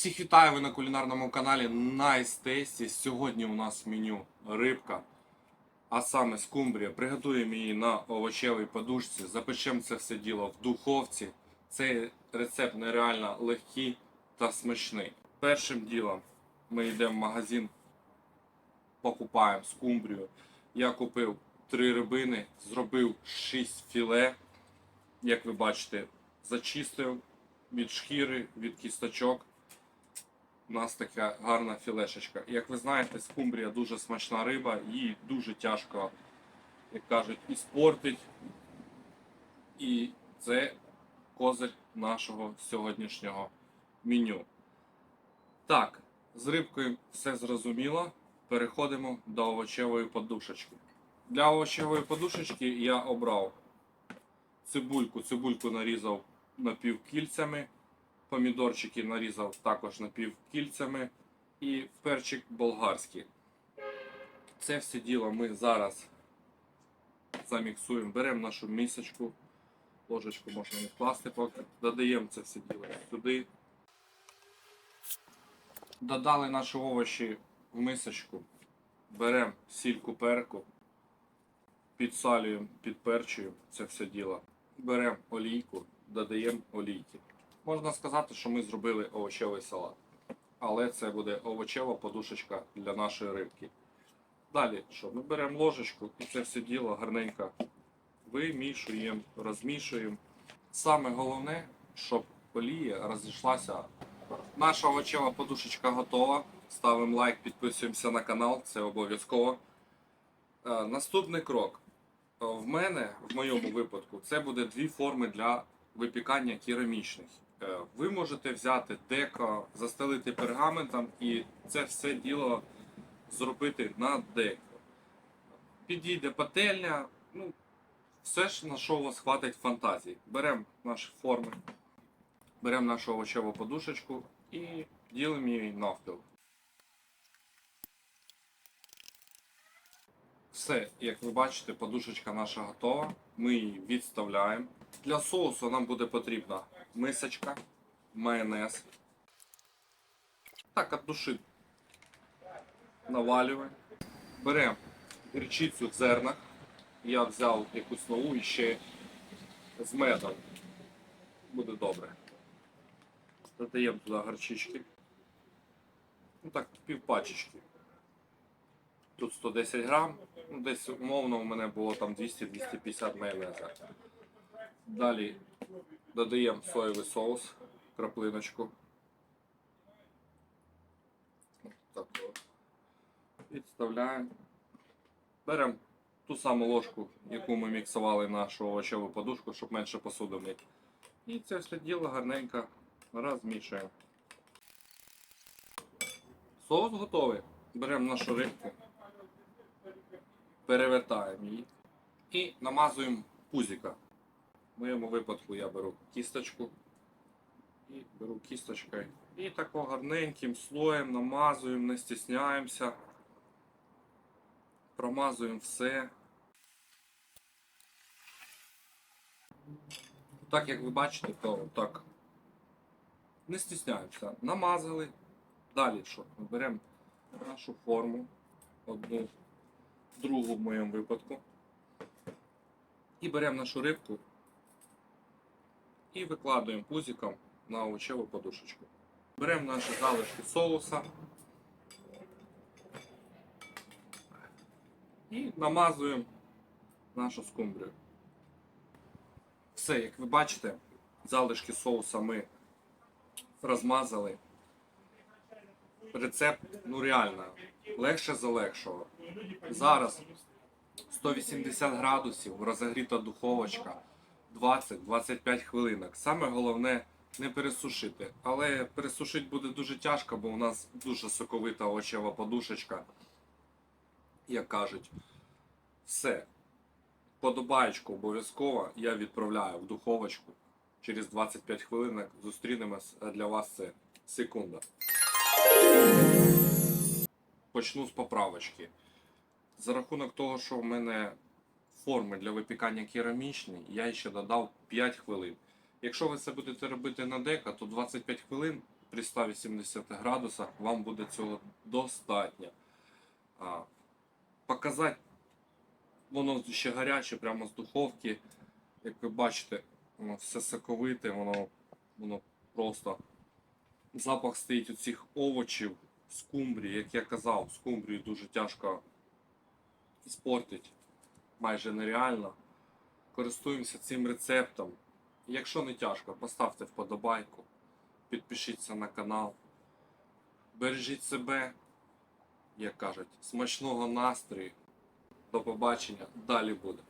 Всіх вітаю ви на кулінарному каналі Nice Tasty. Сьогодні у нас меню рибка, а саме скумбрія. Приготуємо її на овочевій подушці. Запечемо це все діло в духовці. Цей рецепт нереально легкий та смачний. Першим ділом ми йдемо в магазин, покупаємо скумбрію. Я купив три рибини, зробив 6 філе. Як ви бачите, зачистив від шкіри, від кісточок. У нас така гарна філешечка. Як ви знаєте, скумбрія дуже смачна риба, її дуже тяжко, як кажуть, іспортить. І це козир нашого сьогоднішнього меню. Так, з рибкою все зрозуміло. Переходимо до овочевої подушечки. Для овочевої подушечки я обрав цибульку. Цибульку нарізав напівкільцями. Помідорчики нарізав також напівкільцями. І перчик болгарський. Це все діло ми зараз заміксуємо. Беремо нашу місочку. Ложечку можна не вкласти поки. Додаємо це все діло сюди. Додали наші овочі в мисочку. Беремо сільку перку, підсалюємо, підперчуємо це все діло. Беремо олійку, додаємо олійки. Можна сказати, що ми зробили овочевий салат. Але це буде овочева подушечка для нашої рибки. Далі, що ми беремо ложечку і це все діло гарненько вимішуємо, розмішуємо. Саме головне, щоб олія розійшлася. Наша овочева подушечка готова. Ставимо лайк, підписуємося на канал, це обов'язково. Е, Наступний крок. В мене, в моєму випадку, це буде дві форми для випікання керамічних. Е, Ви можете взяти деко, застелити пергаментом і це все діло зробити на деко. Підійде пательня, ну, все ж на що у вас хватить фантазії. Беремо наші форми, беремо нашу овочеву подушечку і ділимо її навпіл. Все, як ви бачите, подушечка наша готова. Ми її відставляємо. Для соусу нам буде потрібна мисочка, майонез. Так, от души навалюємо. Беремо гірчицю в зернах. Я взяв якусь нову і ще з медом. Буде добре. Додаємо туди горчички. Ну так, пів пачечки. Тут 110 грам. Ну, десь умовно у мене було там 200-250 майонеза. Далі додаємо соєвий соус, краплиночку. Відставляємо. Беремо ту саму ложку, яку ми міксували нашу овочеву подушку, щоб менше посуду мити. І це все діло гарненько розмішуємо. Соус готовий. Беремо нашу рибку, перевертаємо її і намазуємо пузика. В моєму випадку я беру кісточку і беру кісточкою. І тако гарненьким слоєм намазуємо, не стісняємося. Промазуємо все. Так як ви бачите, то так не стісняємося. Намазали. Далі що? Ми беремо нашу форму, одну, другу в моєму випадку. І беремо нашу рибку і викладуємо пузиком на овочеву подушечку. Беремо наші залишки соуса і намазуємо нашу скумбрію. Все, як ви бачите, залишки соуса ми розмазали. Рецепт, ну реально, легше за легшого. Зараз 180 градусів, розогріта духовочка, 20-25 хвилинок. Саме головне не пересушити. Але пересушити буде дуже тяжко, бо у нас дуже соковита овочева подушечка, як кажуть. Все. Подобаєчку обов'язково я відправляю в духовочку. Через 25 хвилин зустрінемось, для вас це секунда. Почну з поправочки. За рахунок того, що в мене форми для випікання керамічні, я ще додав 5 хвилин. Якщо ви це будете робити на дека, то 25 хвилин при 180 градусах вам буде цього достатньо. А, показати воно ще гаряче, прямо з духовки. Як ви бачите, воно все соковите, воно, воно просто запах стоїть у цих овочів, скумбрії, як я казав, скумбрію дуже тяжко спортить, майже нереально. Користуємося цим рецептом. Якщо не тяжко, поставте вподобайку, підпишіться на канал. Бережіть себе, як кажуть, смачного настрою. До побачення, далі буде.